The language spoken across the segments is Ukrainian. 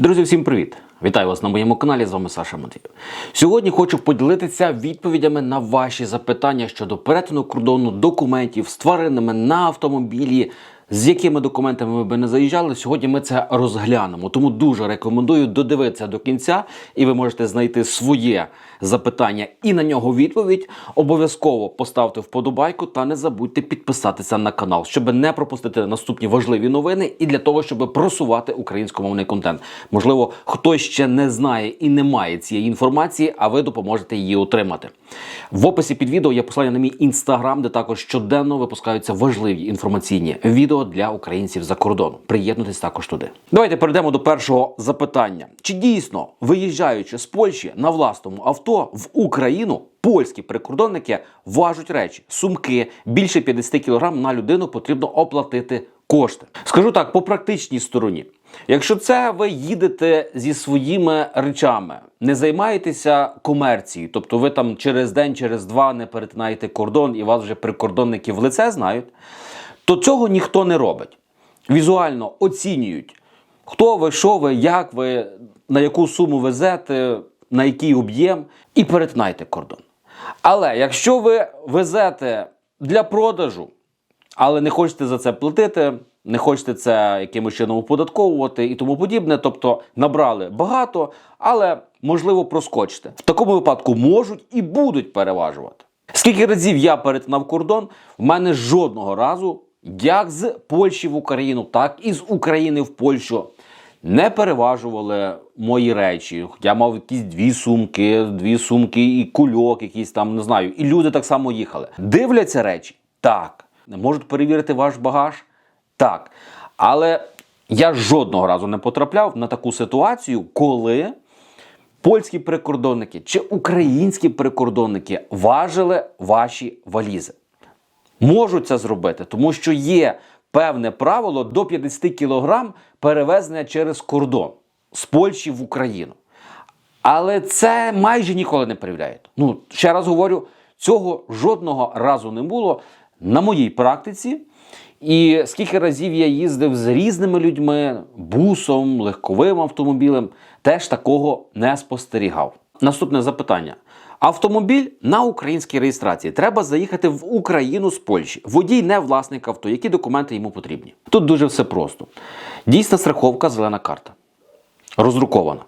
Друзі, всім привіт! Вітаю вас на моєму каналі. З вами Саша Матвієв. Сьогодні хочу поділитися відповідями на ваші запитання щодо перетину кордону документів з тваринами на автомобілі. З якими документами ви би не заїжджали, сьогодні ми це розглянемо. Тому дуже рекомендую додивитися до кінця, і ви можете знайти своє запитання і на нього відповідь. Обов'язково поставте вподобайку та не забудьте підписатися на канал, щоб не пропустити наступні важливі новини і для того, щоб просувати українськомовний контент. Можливо, хтось ще не знає і не має цієї інформації, а ви допоможете її отримати. В описі під відео є посилання на мій інстаграм, де також щоденно випускаються важливі інформаційні відео для українців за кордону. Приєднуйтесь також туди. Давайте перейдемо до першого запитання: чи дійсно виїжджаючи з Польщі на власному авто в Україну? Польські прикордонники важуть речі, сумки більше 50 кг на людину потрібно оплатити кошти. Скажу так, по практичній стороні. Якщо це ви їдете зі своїми речами, не займаєтеся комерцією, тобто ви там через день, через два не перетинаєте кордон і вас вже прикордонники в лице знають, то цього ніхто не робить. Візуально оцінюють, хто ви, що ви, як ви, на яку суму везете, на який об'єм, і перетинайте кордон. Але якщо ви везете для продажу, але не хочете за це платити, не хочете це якимось чином оподатковувати і тому подібне. Тобто набрали багато, але можливо проскочите. В такому випадку можуть і будуть переважувати. Скільки разів я перетинав кордон, в мене жодного разу, як з Польщі в Україну, так і з України в Польщу. Не переважували мої речі. Я мав якісь дві сумки, дві сумки і кульок, якийсь там не знаю. І люди так само їхали. Дивляться речі? Так. Можуть перевірити ваш багаж? Так. Але я жодного разу не потрапляв на таку ситуацію, коли польські прикордонники чи українські прикордонники важили ваші валізи. Можуть це зробити, тому що є певне правило до 50 кг перевезення через кордон з Польщі в Україну. Але це майже ніколи не перевіряють. Ну, ще раз говорю, цього жодного разу не було на моїй практиці. І скільки разів я їздив з різними людьми, бусом, легковим автомобілем, теж такого не спостерігав. Наступне запитання. Автомобіль на українській реєстрації. Треба заїхати в Україну з Польщі. Водій не власник авто. Які документи йому потрібні? Тут дуже все просто. Дійсна страховка, зелена карта. Роздрукована.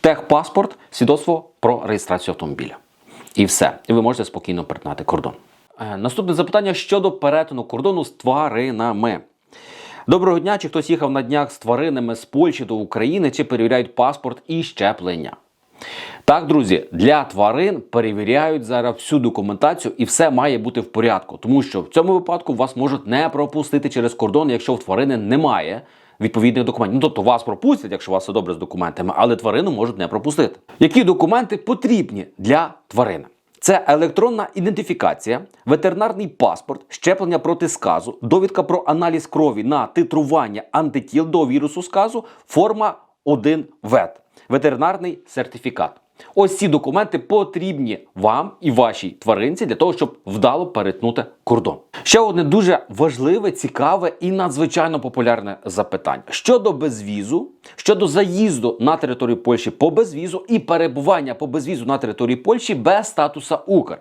Техпаспорт, свідоцтво про реєстрацію автомобіля. І все. І ви можете спокійно перетинати кордон. Е, Наступне запитання щодо перетину кордону з тваринами. Доброго дня, чи хтось їхав на днях з тваринами з Польщі до України, чи перевіряють паспорт і щеплення? Так, друзі, для тварин перевіряють зараз всю документацію і все має бути в порядку, тому що в цьому випадку вас можуть не пропустити через кордон, якщо в тварини немає відповідних документів. Ну тобто вас пропустять, якщо у вас все добре з документами, але тварину можуть не пропустити. Які документи потрібні для тварини? Це електронна ідентифікація, ветеринарний паспорт, щеплення проти сказу, довідка про аналіз крові на титрування антитіл до вірусу сказу, форма 1 ВЕТ, ветеринарний сертифікат. Ось ці документи потрібні вам і вашій тваринці для того, щоб вдало перетнути кордон. Ще одне дуже важливе, цікаве і надзвичайно популярне запитання щодо безвізу, щодо заїзду на територію Польщі по безвізу і перебування по безвізу на території Польщі без статуса Укр.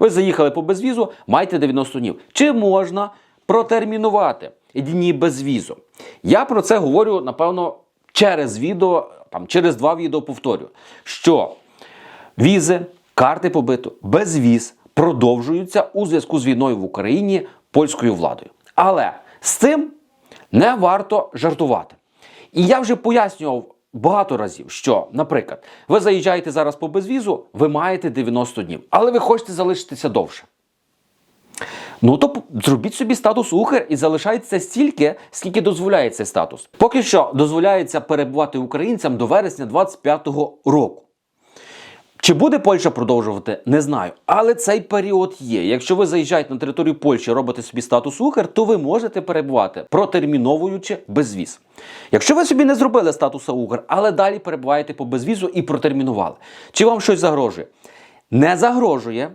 Ви заїхали по безвізу, маєте 90 днів. Чи можна протермінувати дні безвізу? Я про це говорю, напевно, через відео, там через два відео повторю, що візи, карти побиту, безвіз продовжуються у зв'язку з війною в Україні польською владою. Але з цим не варто жартувати. І я вже пояснював багато разів, що, наприклад, ви заїжджаєте зараз по безвізу, ви маєте 90 днів, але ви хочете залишитися довше. Ну то зробіть собі статус Укр і залишайтеся стільки, скільки дозволяє цей статус. Поки що дозволяється перебувати українцям до вересня 25-го року. Чи буде Польща продовжувати, не знаю. Але цей період є. Якщо ви заїжджаєте на територію Польщі, робите собі статус Укр, то ви можете перебувати, протерміновуючи безвіз. Якщо ви собі не зробили статуса Укр, але далі перебуваєте по безвізу і протермінували, чи вам щось загрожує? Не загрожує.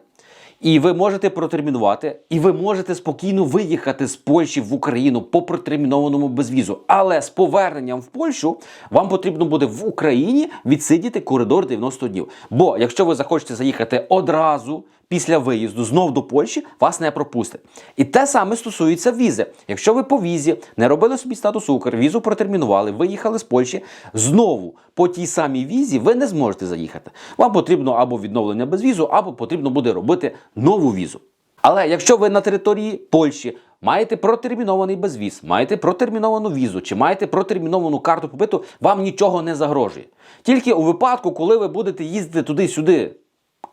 І ви можете протермінувати, і ви можете спокійно виїхати з Польщі в Україну по протермінованому безвізу. Але з поверненням в Польщу вам потрібно буде в Україні відсидіти коридор 90 днів. Бо якщо ви захочете заїхати одразу після виїзду знов до Польщі, вас не пропустять. І те саме стосується візи. Якщо ви по візі не робили собі статус Укр, візу протермінували, виїхали з Польщі, знову по тій самій візі ви не зможете заїхати. Вам потрібно або відновлення без візу, або потрібно буде робити нову візу. Але якщо ви на території Польщі маєте протермінований безвіз, маєте протерміновану візу чи маєте протерміновану карту побиту, вам нічого не загрожує. Тільки у випадку, коли ви будете їздити туди-сюди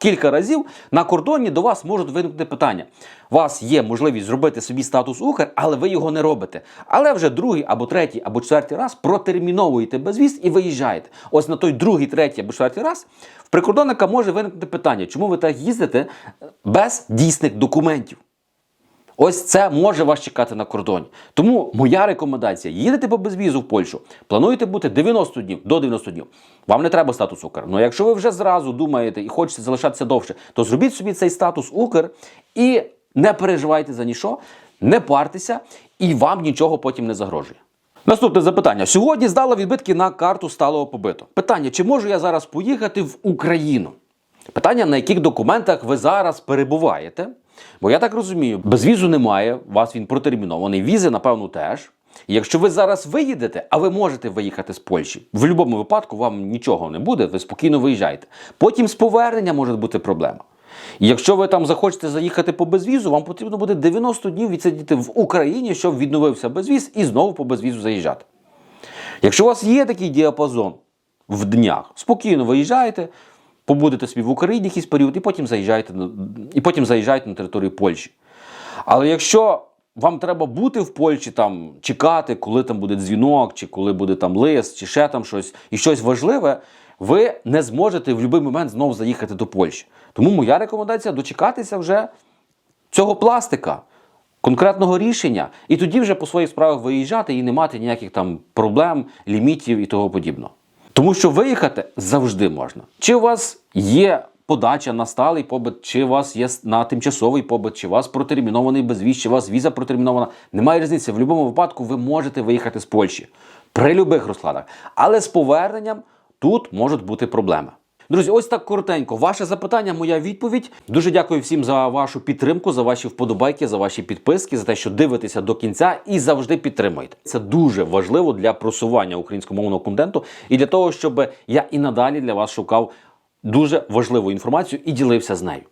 кілька разів, на кордоні до вас можуть виникнути питання. У вас є можливість зробити собі статус Укр, але ви його не робите. Але вже другий або третій, або четвертий раз протерміновуєте безвіз і виїжджаєте. Ось на той другий, третій або четвертий раз в прикордонника може виникнути питання, чому ви так їздите без дійсних документів. Ось це може вас чекати на кордоні. Тому моя рекомендація: їдете по безвізу в Польщу, плануєте бути 90 днів до 90 днів. Вам не треба статус Укр. Ну якщо ви вже зразу думаєте і хочете залишатися довше, то зробіть собі цей статус Укр і не переживайте за нічого, не партеся, і вам нічого потім не загрожує. Наступне запитання. Сьогодні здала відбитки на карту сталого побиту. Питання: чи можу я зараз поїхати в Україну? Питання, на яких документах ви зараз перебуваєте? Бо я так розумію, безвізу немає, у вас він протермінований, візи, напевно, теж. І якщо ви зараз виїдете, а ви можете виїхати з Польщі, в будь-якому випадку вам нічого не буде, ви спокійно виїжджаєте. Потім з повернення може бути проблема. І якщо ви там захочете заїхати по безвізу, вам потрібно буде 90 днів відсидіти в Україні, щоб відновився безвіз, і знову по безвізу заїжджати. Якщо у вас є такий діапазон в днях, спокійно виїжджаєте, побудете собі в Україні якийсь період, і потім заїжджаєте і потім заїжджаєте на територію Польщі. Але якщо вам треба бути в Польщі, там чекати, коли там буде дзвінок, чи коли буде там лист, чи ще там щось, і щось важливе, ви не зможете в будь-який момент знову заїхати до Польщі. Тому моя рекомендація дочекатися вже цього пластика, конкретного рішення, і тоді вже по своїх справах виїжджати і не мати ніяких там проблем, лімітів і того подібного. Тому що виїхати завжди можна. Чи у вас є подача на сталий побит, чи у вас є на тимчасовий побит, чи у вас протермінований безвіз, чи у вас віза протермінована. Немає різниці. В будь-якому випадку ви можете виїхати з Польщі при будь-яких розкладах. Але з поверненням тут можуть бути проблеми. Друзі, ось так коротенько. Ваше запитання, моя відповідь. Дуже дякую всім за вашу підтримку, за ваші вподобайки, за ваші підписки, за те, що дивитеся до кінця і завжди підтримуєте. Це дуже важливо для просування українськомовного контенту і для того, щоб я і надалі для вас шукав дуже важливу інформацію і ділився з нею.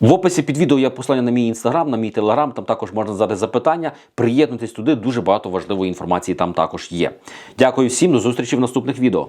В описі під відео є посилання на мій інстаграм, на мій телеграм. Там також можна задати запитання. Приєднуйтесь туди, дуже багато важливої інформації там також є. Дякую всім, до зустрічі в наступних відео.